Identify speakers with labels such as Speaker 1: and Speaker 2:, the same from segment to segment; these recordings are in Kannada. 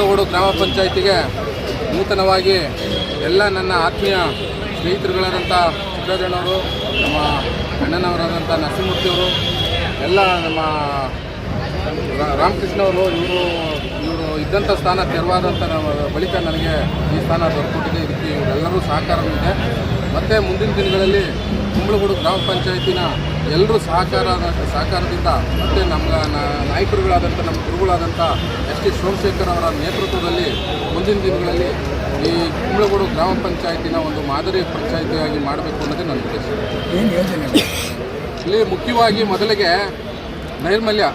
Speaker 1: ಗ್ರಾಮ ಪಂಚಾಯಿತಿಗೆ ನೂತನವಾಗಿ ಎಲ್ಲ ನನ್ನ ಆತ್ಮೀಯ ಸ್ನೇಹಿತರುಗಳಾದಂಥ ಸಿದ್ದರಾಜಣ್ಣವರು ನಮ್ಮ ಅಣ್ಣನವರಾದಂಥ ನರಸಿಂಹಮೂರ್ತಿಯವರು, ಎಲ್ಲ ನಮ್ಮ ರಾಮಕೃಷ್ಣ ಅವರು ಇವರು ಇವರು ಇದ್ದಂಥ ಸ್ಥಾನ ತೆರವಾದಂಥ ಬಳಿಕ ನನಗೆ ಈ ಸ್ಥಾನ ದೊರಕೊಟ್ಟಿದೆ ಇದಕ್ಕೆ ಇವರೆಲ್ಲರೂ ಸಹಕಾರ ಇದೆ. ಮತ್ತು ಮುಂದಿನ ದಿನಗಳಲ್ಲಿ ಕುಂಬಳಗೂಡು ಗ್ರಾಮ ಪಂಚಾಯತಿನ ಎಲ್ಲರೂ ಸಹಕಾರ ಸಹಕಾರದಿಂದ ಮತ್ತು ನಮ್ಮ ನ- ನಾಯಕರುಗಳಾದಂಥ ನಮ್ಮ ಗುರುಗಳಾದಂಥ ಎಸ್ ಟಿ ಸೋಮಶೇಖರ್ ಅವರ ನೇತೃತ್ವದಲ್ಲಿ ಮುಂದಿನ ದಿನಗಳಲ್ಲಿ ಈ ಕುಂಬಳಗೂಡು ಗ್ರಾಮ ಪಂಚಾಯತಿನ ಒಂದು ಮಾದರಿ ಪಂಚಾಯತಿಯಾಗಿ ಮಾಡಬೇಕು ಅನ್ನೋದೇ ನನ್ನ ಉದ್ದೇಶ. ಇಲ್ಲಿ ಮುಖ್ಯವಾಗಿ ಮೊದಲಿಗೆ ನೈರ್ಮಲ್ಯ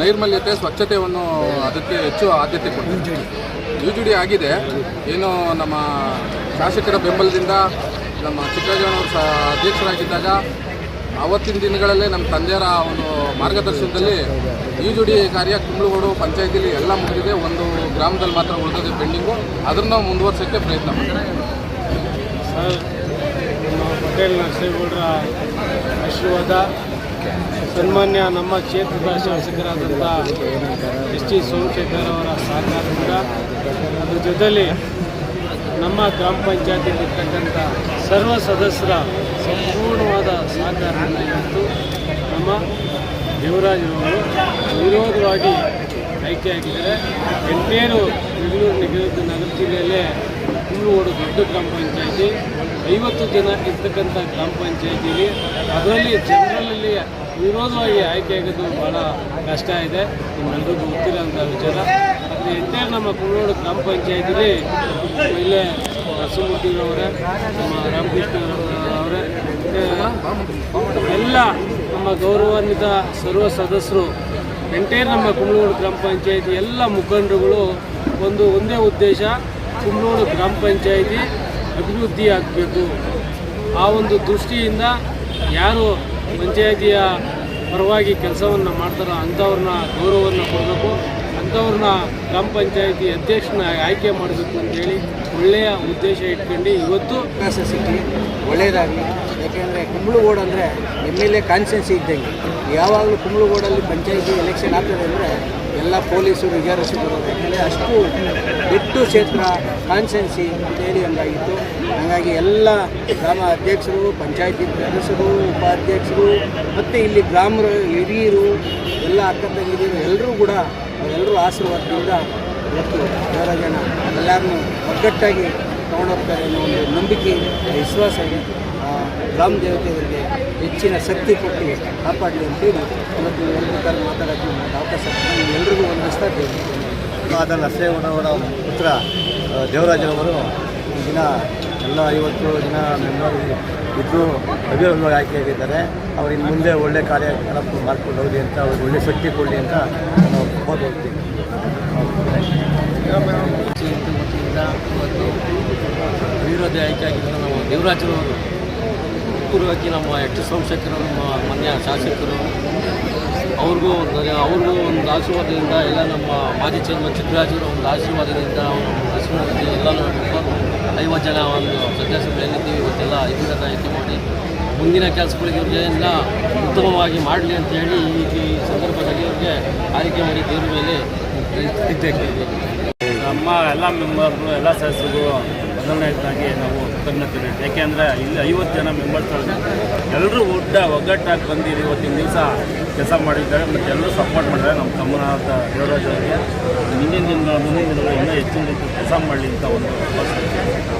Speaker 1: ನೈರ್ಮಲ್ಯತೆ, ಸ್ವಚ್ಛತೆಯನ್ನು ಅದಕ್ಕೆ ಹೆಚ್ಚು ಆದ್ಯತೆ ಕೊಡ್ತೀವಿ ಯುಜುಡಿ ಆಗಿದೆ. ಏನು ನಮ್ಮ ಶಾಸಕರ ಬೆಂಬಲದಿಂದ ನಮ್ಮ ಚಿಕ್ಕರಾಜಣ್ಣವರು ಸಹ ಅಧ್ಯಕ್ಷರಾಗಿದ್ದಾಗ ಅವತ್ತಿನ ದಿನಗಳಲ್ಲೇ ನಮ್ಮ ತಂದೆಯರ ಒಂದು ಮಾರ್ಗದರ್ಶನದಲ್ಲಿ ಈ ಜುಡಿ ಕಾರ್ಯ ಕುಂಬಳಗೋಡು ಪಂಚಾಯತಿಲಿ ಎಲ್ಲ ಮುಗಿದಿದೆ. ಒಂದು ಗ್ರಾಮದಲ್ಲಿ ಮಾತ್ರ ಉಳಿದಿದೆ ಪೆಂಡಿಂಗು. ಅದನ್ನು ಮುಂದುವರ್ಸೋಕ್ಕೆ ಪ್ರಯತ್ನ
Speaker 2: ನಮ್ಮ ಪಟೇಲ್ ನರಸೇಗೌಡರ ಆಶೀರ್ವಾದ ಸನ್ಮಾನ್ಯ ನಮ್ಮ ಕ್ಷೇತ್ರದ ಶಾಸಕರಾದಂಥ ಎಸ್ ಟಿ ಸೋಮಶೇಖರ್ ಅವರ ಸಹಕಾರದಿಂದ ಅದ್ರ ಜೊತೆಯಲ್ಲಿ ನಮ್ಮ ಗ್ರಾಮ ಪಂಚಾಯತಿಯಲ್ಲಿರ್ತಕ್ಕಂಥ ಸರ್ವ ಸದಸ್ಯರ ಸಂಪೂರ್ಣವಾದ ಸಹಕಾರದಿಂದ ಇವತ್ತು ನಮ್ಮ ದೇವರಾಜರವರು ವಿರೋಧವಾಗಿ ಆಯ್ಕೆಯಾಗಿದ್ದಾರೆ ಎಂಟೇರು ಬೆಂಗಳೂರು ನಿಗದಿತ ನಗರ ಜಿಲ್ಲೆಯಲ್ಲೇ ಕುಂಬ್ಳಗೋಡು ದೊಡ್ಡ ಗ್ರಾಮ ಪಂಚಾಯಿತಿ, ಐವತ್ತು ಜನ ಇರ್ತಕ್ಕಂಥ ಗ್ರಾಮ ಪಂಚಾಯಿತಿಲಿ ಅದರಲ್ಲಿ ಜನರಲ್ಲಿ ವಿರೋಧವಾಗಿ ಆಯ್ಕೆಯಾಗೋದು ಭಾಳ ಕಷ್ಟ ಇದೆ. ನಿಮ್ಮೆಲ್ಲರಿಗೂ ಗೊತ್ತಿರೋಂಥ ವಿಚಾರ. ಆದರೆ ಎಂಟೇರು ನಮ್ಮ ಕುಂಬ್ಳಗೋಡು ಗ್ರಾಮ ಪಂಚಾಯಿತಿಲಿ ಇಲ್ಲೇ ನರಸಿಂಹಮೂರ್ತಿಯವರೇ ನಮ್ಮ ರಾಮಕೃಷ್ಣ ಅವರೇ ಎಲ್ಲ ನಮ್ಮ ಗೌರವಾನ್ವಿತ ಸರ್ವ ಸದಸ್ಯರು, ಎಂಟೈರ್ ನಮ್ಮ ಕುಂಬಳೂರು ಗ್ರಾಮ ಪಂಚಾಯಿತಿ ಎಲ್ಲ ಮುಖಂಡರುಗಳು ಒಂದು ಒಂದೇ ಉದ್ದೇಶ ಕುಂಬಳೂರು ಗ್ರಾಮ ಪಂಚಾಯಿತಿ ಅಭಿವೃದ್ಧಿ ಆಗಬೇಕು. ಆ ಒಂದು ದೃಷ್ಟಿಯಿಂದ ಯಾರು ಪಂಚಾಯಿತಿಯ ಪರವಾಗಿ ಕೆಲಸವನ್ನು ಮಾಡ್ತಾರೋ ಅಂಥವ್ರನ್ನ ಗೌರವವನ್ನು ಕೊಡಬೇಕು. ಅಂಥವ್ರನ್ನ ಗ್ರಾಮ ಪಂಚಾಯಿತಿ ಅಧ್ಯಕ್ಷನ ಆಯ್ಕೆ ಮಾಡಬೇಕು ಅಂತೇಳಿ ಒಳ್ಳೆಯ ಉದ್ದೇಶ ಇಟ್ಕೊಂಡು ಇವತ್ತು
Speaker 3: ಸಿಕ್ಕಿ ಒಳ್ಳೆಯದಾಗಲಿ. ಯಾಕೆಂದರೆ ಕುಂಬಳಗೋಡು ಅಂದರೆ ಎಂ ಎಲ್ ಎ ಕಾನ್ಸ್ಟೆನ್ಸಿ ಇದ್ದಂಗೆ. ಯಾವಾಗಲೂ ಕುಂಬಳಗೋಡಲ್ಲಿ ಪಂಚಾಯಿತಿ ಎಲೆಕ್ಷನ್ ಆಗ್ತದೆ ಅಂದರೆ ಎಲ್ಲ ಪೊಲೀಸರು ವಿಚಾರಿಸಿ ಬರೋದು. ಯಾಕೆಂದರೆ ಅಷ್ಟು ದೊಡ್ಡ ಕ್ಷೇತ್ರ ಕಾನ್ಸ್ಟೆನ್ಸಿ ಅಂತೇಳಿ ಹಂಗಾಗಿತ್ತು. ಹಾಗಾಗಿ ಎಲ್ಲ ಗ್ರಾಮ ಅಧ್ಯಕ್ಷರು, ಪಂಚಾಯಿತಿ ಸದಸ್ಯರು, ಉಪಾಧ್ಯಕ್ಷರು, ಮತ್ತು ಇಲ್ಲಿ ಗ್ರಾಮರು ಹಿರಿಯರು, ಎಲ್ಲ ಅಕ್ಕ ತಂಗಿರು ಎಲ್ಲರೂ ಕೂಡ ಅವರೆಲ್ಲರೂ ಆಶೀರ್ವಾದದಿಂದ ಇವತ್ತು ಜನ ಎಲ್ಲರನ್ನೂ ಒಗ್ಗಟ್ಟಾಗಿ ತಗೊಂಡೋಗ್ತಾರೆ ಅನ್ನೋ ಒಂದು ನಂಬಿಕೆ, ವಿಶ್ವಾಸ ಇದೆ. ಗ್ರಾಮ ದೇವತೆಗಳಿಗೆ ಹೆಚ್ಚಿನ ಶಕ್ತಿ ಕೊಟ್ಟು ಕಾಪಾಡಲಿ ಅಂತೇಳಿ ಇವತ್ತು ಎಲ್ಲರೂ ಕಾಲ ಮಾತಾಡೋಕ್ಕೆ ಒಂದು ಅವಕಾಶ ಎಲ್ರಿಗೂ ಒಂದಿಸ್ತಾ ಇದ್ದೇವೆ.
Speaker 4: ಅದನ್ನು ನರಸೇಗೌಡರವರ ಪುತ್ರ ದೇವರಾಜನವರು ದೇವರಾಜರವರು ಈ ದಿನ ಎಲ್ಲ ಐವತ್ತು ದಿನ ಮೆಂಬರ್ ಇದ್ದು ಅಭಿವೃದ್ಧಿ ಆಯ್ಕೆಯಾಗಿದ್ದಾರೆ. ಅವರು ಇನ್ನು ಮುಂದೆ ಒಳ್ಳೆ ಕಾರ್ಯಕ್ರಮ ಮಾಡ್ಕೊಂಡು ಹೋಗಲಿ ಅಂತ ಅವ್ರಿಗೆ ಒಳ್ಳೆ ಶಕ್ತಿ ಕೊಡಲಿ ಅಂತ ನಾವು
Speaker 2: ಹೋಗಿ ವತಿಯಿಂದ ಇವತ್ತು ಅಭಿವೃದ್ಧಿ ಆಯ್ಕೆಯಾಗಿದ್ದ ನಾವು ದೇವರಾಜರವರು ಪೂರ್ವಕ್ಕೆ ನಮ್ಮ ಎಚ್ ಸೋಮಶೇಖರ್ ನಮ್ಮ ಮನೆಯ ಶಾಸಕರು, ಅವ್ರಿಗೂ ಒಂದು ಅವ್ರಿಗೂ ಒಂದು ಆಶೀರ್ವಾದದಿಂದ ಎಲ್ಲ ನಮ್ಮ ಮಾಜಿ ಚೇರ್ಮನ್ ಚಿಕ್ಕರಾಜರು ಒಂದು ಆಶೀರ್ವಾದದಿಂದ ಆಶೀರ್ವಾದದಿಂದ ಎಲ್ಲನೂ ಐವತ್ತು ಜನ ಒಂದು ಸದಸ್ಯರು ಏನಿದ್ದೀವಿ ಇವತ್ತೆಲ್ಲ ಇದರಿಂದ ಆಯ್ಕೆ ಮಾಡಿ ಮುಂದಿನ ಕೆಲಸಗಳಿಗೆ ಎಲ್ಲ ಉತ್ತಮವಾಗಿ ಮಾಡಲಿ ಅಂತ ಹೇಳಿ ಈ ಸಂದರ್ಭದಲ್ಲಿ ಇವ್ರಿಗೆ ಆಯ್ಕೆ ಮಾಡಿ ದೇವ್ರ ಮೇಲೆ
Speaker 5: ನಮ್ಮ ಎಲ್ಲ ಮೆಂಬರ್ಗಳು ಎಲ್ಲ ಸದಸ್ಯರಿಗೂ ಮೊದಲನೇದಾಗಿ ನಾವು ಕೃತಜ್ಞತೆ ಯಾಕೆಂದರೆ ಇಲ್ಲಿ ಐವತ್ತು ಜನ ಮೆಂಬರ್ಸ್ ಎಲ್ಲರೂ ಒಡ್ಡ ಒಗ್ಗಟ್ಟಾಗಿ ಬಂದಿರಿ, ಇವತ್ತಿನ ದಿವಸ ಕೆಲಸ ಮಾಡಿದ್ದಾರೆ, ಮತ್ತು ಎಲ್ಲರೂ ಸಪೋರ್ಟ್ ಮಾಡಿದ್ದಾರೆ. ನಮ್ಮ ತಮ್ಮನಾದ ದೇವರಾಜ್ ಅವರಿಗೆ. ಮುಂದಿನ ದಿನಗಳ ಮುಂದಿನ ದಿನಗಳು ಇನ್ನೂ ಹೆಚ್ಚಿನ ರೀತಿ ಕೆಲಸ ಮಾಡಲಿ ಅಂತ ಒಂದು